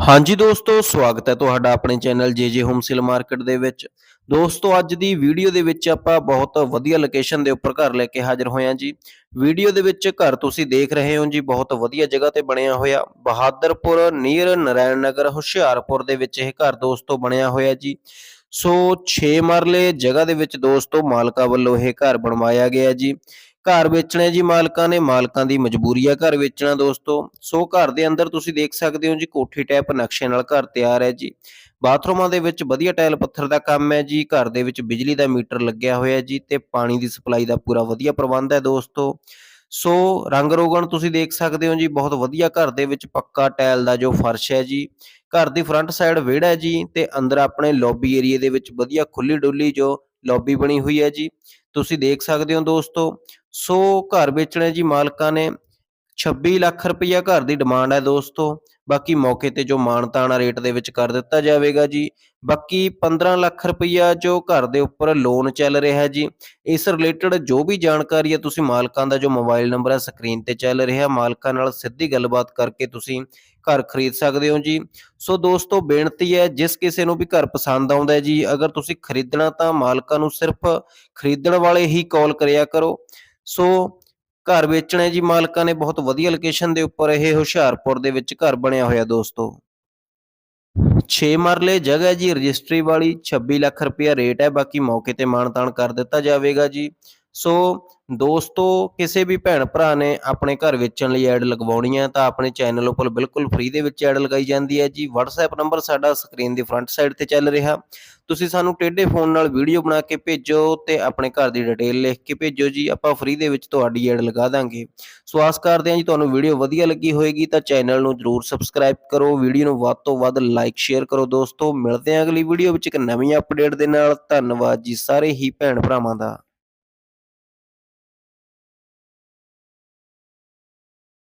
ਹਾਂਜੀ ਦੋਸਤੋ, ਸਵਾਗਤ ਹੈ ਤੁਹਾਡਾ ਆਪਣੇ channel JJ home sale market ਦੇ ਵਿੱਚ। ਦੋਸਤੋ, ਅੱਜ ਦੀ ਵੀਡੀਓ ਦੇ ਵਿੱਚ ਆਪਾਂ ਬਹੁਤ ਵਧੀਆ ਲੋਕੇਸ਼ਨ ਦੇ ਉੱਪਰ ਘਰ ਲੈ ਕੇ ਹਾਜ਼ਰ ਹੋਏ ਹਾਂ ਜੀ। ਵੀਡੀਓ ਦੇ ਵਿੱਚ ਘਰ ਤੁਸੀਂ ਦੇਖ ਰਹੇ ਹੋ ਜੀ, ਬਹੁਤ ਵਧੀਆ ਜਗ੍ਹਾ ਤੇ ਬਣਿਆ ਹੋਇਆ ਬਹਾਦਰਪੁਰ ਨੀਅਰ ਨਰਾਇਣ ਨਗਰ, ਹੁਸ਼ਿਆਰਪੁਰ ਦੇ ਵਿੱਚ ਇਹ ਘਰ ਦੋਸਤੋ ਬਣਿਆ ਹੋਇਆ ਜੀ। ਸੋ 6 ਮਰਲੇ ਜਗ੍ਹਾ ਦੇ ਵਿੱਚ ਦੋਸਤੋ ਮਾਲਕਾ ਵੱਲੋਂ ਇਹ ਘਰ ਬਣਵਾਇਆ ਗਿਆ ਜੀ। ਘਰ ਵੇਚਣਾ ਜੀ ਮਾਲਕਾਂ ਨੇ, ਮਾਲਕਾਂ ਦੀ ਮਜਬੂਰੀ ਆ ਘਰ ਵੇਚਣਾ ਦੋਸਤੋ। ਸੋ ਘਰ ਦੇ ਅੰਦਰ ਤੁਸੀਂ ਦੇਖ ਸਕਦੇ ਹੋ ਜੀ, ਕੋਠੀ ਟਾਈਪ ਨਕਸ਼ੇ ਨਾਲ ਘਰ ਤਿਆਰ ਹੈ ਜੀ। ਬਾਥਰੂਮਾਂ ਦੇ ਵਿੱਚ ਵਧੀਆ ਟਾਇਲ ਪੱਥਰ ਦਾ ਕੰਮ ਹੈ ਜੀ, ਘਰ ਦੇ ਵਿੱਚ ਬਿਜਲੀ ਦਾ ਮੀਟਰ ਲੱਗਿਆ ਹੋਇਆ ਜੀ ਤੇ ਪਾਣੀ ਦੀ ਸਪਲਾਈ ਦਾ ਪੂਰਾ ਵਧੀਆ ਪ੍ਰਬੰਧ ਹੈ ਦੋਸਤੋ। ਸੋ ਰੰਗ ਰੋਗਣ ਤੁਸੀਂ ਦੇਖ ਸਕਦੇ ਹੋ ਜੀ, ਬਹੁਤ ਵਧੀਆ ਘਰ ਦੇ ਵਿੱਚ ਪੱਕਾ ਟਾਇਲ ਦਾ ਜੋ ਫਰਸ਼ ਹੈ ਜੀ। ਘਰ ਦੀ ਫਰੰਟ ਸਾਈਡ ਵਿਹੜਾ ਹੈ ਜੀ ਤੇ ਅੰਦਰ ਆਪਣੇ ਲੌਬੀ ਏਰੀਆ ਦੇ ਵਿੱਚ ਵਧੀਆ ਖੁੱਲੀ ਡੁੱਲੀ ਜੋ ਲੌਬੀ ਬਣੀ ਹੋਈ ਹੈ ਜੀ। ਤੁਸੀਂ ਦੇਖ ਸਕਦੇ ਹੋ ਦੋਸਤੋ ਸੋ ਘਰ ਵੇਚਣਾ ਜੀ ਮਾਲਕਾਂ ਨੇ 26 ਲੱਖ ਰੁਪਈਆ ਘਰ ਦੀ ਡਿਮਾਂਡ ਹੈ ਦੋਸਤੋ, ਬਾਕੀ ਮੌਕੇ ਤੇ ਜੋ ਮਾਨਤਾਣਾ ਰੇਟ ਦੇ ਵਿੱਚ ਕਰ ਦਿੱਤਾ ਜਾਵੇਗਾ ਜੀ। ਬਾਕੀ 15 ਲੱਖ ਰੁਪਈਆ ਜੋ ਘਰ ਦੇ ਉੱਪਰ ਲੋਨ ਚੱਲ ਰਿਹਾ ਹੈ ਜੀ, ਇਸ ਰਿਲੇਟਡ ਜੋ ਵੀ ਜਾਣਕਾਰੀ ਹੈ ਤੁਸੀਂ ਮਾਲਕਾਂ ਦਾ ਜੋ ਮੋਬਾਈਲ ਨੰਬਰ ਹੈ ਸਕਰੀਨ ਤੇ ਚੱਲ ਰਿਹਾ, ਮਾਲਕਾਂ ਨਾਲ ਸਿੱਧੀ ਗੱਲਬਾਤ ਕਰਕੇ ਤੁਸੀਂ ਘਰ ਖਰੀਦ ਸਕਦੇ ਹੋ ਜੀ। ਸੋ ਦੋਸਤੋ ਬੇਨਤੀ ਹੈ, ਜਿਸ ਕਿਸੇ ਨੂੰ ਵੀ ਘਰ ਪਸੰਦ ਆਉਂਦਾ ਹੈ ਜੀ, ਅਗਰ ਤੁਸੀਂ ਖਰੀਦਣਾ ਤਾਂ ਮਾਲਕਾਂ ਨੂੰ ਸਿਰਫ ਖਰੀਦਣ ਵਾਲੇ ਹੀ ਕਾਲ ਕਰਿਆ ਕਰੋ। ਸੋ ਘਰ ਵੇਚਣਾ ਜੀ ਮਾਲਕਾਂ ਨੇ ਬਹੁਤ ਵਧੀਆ ਲੋਕੇਸ਼ਨ ਦੇ ਉੱਪਰ ਇਹ ਹੁਸ਼ਿਆਰਪੁਰ ਦੇ ਵਿੱਚ ਘਰ ਬਣਿਆ ਹੋਇਆ ਦੋਸਤੋ। 6 ਮਰਲੇ ਜਗ੍ਹਾ ਜੀ, ਰਜਿਸਟਰੀ ਵਾਲੀ 26 ਲੱਖ ਰੁਪਇਆ ਰੇਟ ਹੈ, ਬਾਕੀ ਮੌਕੇ ਤੇ ਮਾਨਤਾਨ ਕਰ ਦਿੱਤਾ ਜਾਵੇਗਾ ਜੀ। ਸੋ ਦੋਸਤੋ, ਕਿਸੇ ਵੀ ਭੈਣ ਭਰਾ ਨੇ ਆਪਣੇ ਘਰ ਵੇਚਣ ਲਈ ਐਡ ਲਗਵਾਉਣੀ ਹੈ, ਤਾਂ ਆਪਣੇ ਚੈਨਲ ਉੱਪਰ ਬਿਲਕੁਲ ਫ੍ਰੀ ਦੇ ਵਿੱਚ ਐਡ ਲਗਾਈ ਜਾਂਦੀ ਹੈ ਜੀ। WhatsApp ਨੰਬਰ ਸਾਡਾ ਸਕਰੀਨ ਦੀ ਫਰੰਟ ਸਾਈਡ ਤੇ ਚੱਲ ਰਿਹਾ। ਤੁਸੀਂ ਸਾਨੂੰ ਟੇਢੇ ਫੋਨ ਨਾਲ ਵੀਡੀਓ ਬਣਾ ਕੇ ਭੇਜੋ ਤੇ ਆਪਣੇ ਘਰ ਦੀ ਡਿਟੇਲ ਲਿਖ ਕੇ ਭੇਜੋ ਜੀ, ਆਪਾਂ ਫ੍ਰੀ ਦੇ ਵਿੱਚ ਤੁਹਾਡੀ ਐਡ ਲਗਾ ਦਾਂਗੇ। ਸੋ ਆਸ ਕਰਦੇ ਹਾਂ ਜੀ ਤੁਹਾਨੂੰ ਵੀਡੀਓ ਵਧੀਆ ਲੱਗੀ ਹੋਏਗੀ ਤਾਂ ਚੈਨਲ ਨੂੰ ਜਰੂਰ ਸਬਸਕ੍ਰਾਈਬ ਕਰੋ, ਵੀਡੀਓ ਨੂੰ ਵੱਧ ਤੋਂ ਵੱਧ ਲਾਈਕ ਸ਼ੇਅਰ ਕਰੋ ਦੋਸਤੋ। ਮਿਲਦੇ ਹਾਂ ਅਗਲੀ ਵੀਡੀਓ ਵਿੱਚ ਇੱਕ ਨਵੀਂ ਅਪਡੇਟ ਦੇ ਨਾਲ। ਧੰਨਵਾਦ ਜੀ ਸਾਰੇ ਹੀ ਭੈਣ ਭਰਾਵਾਂ ਦਾ।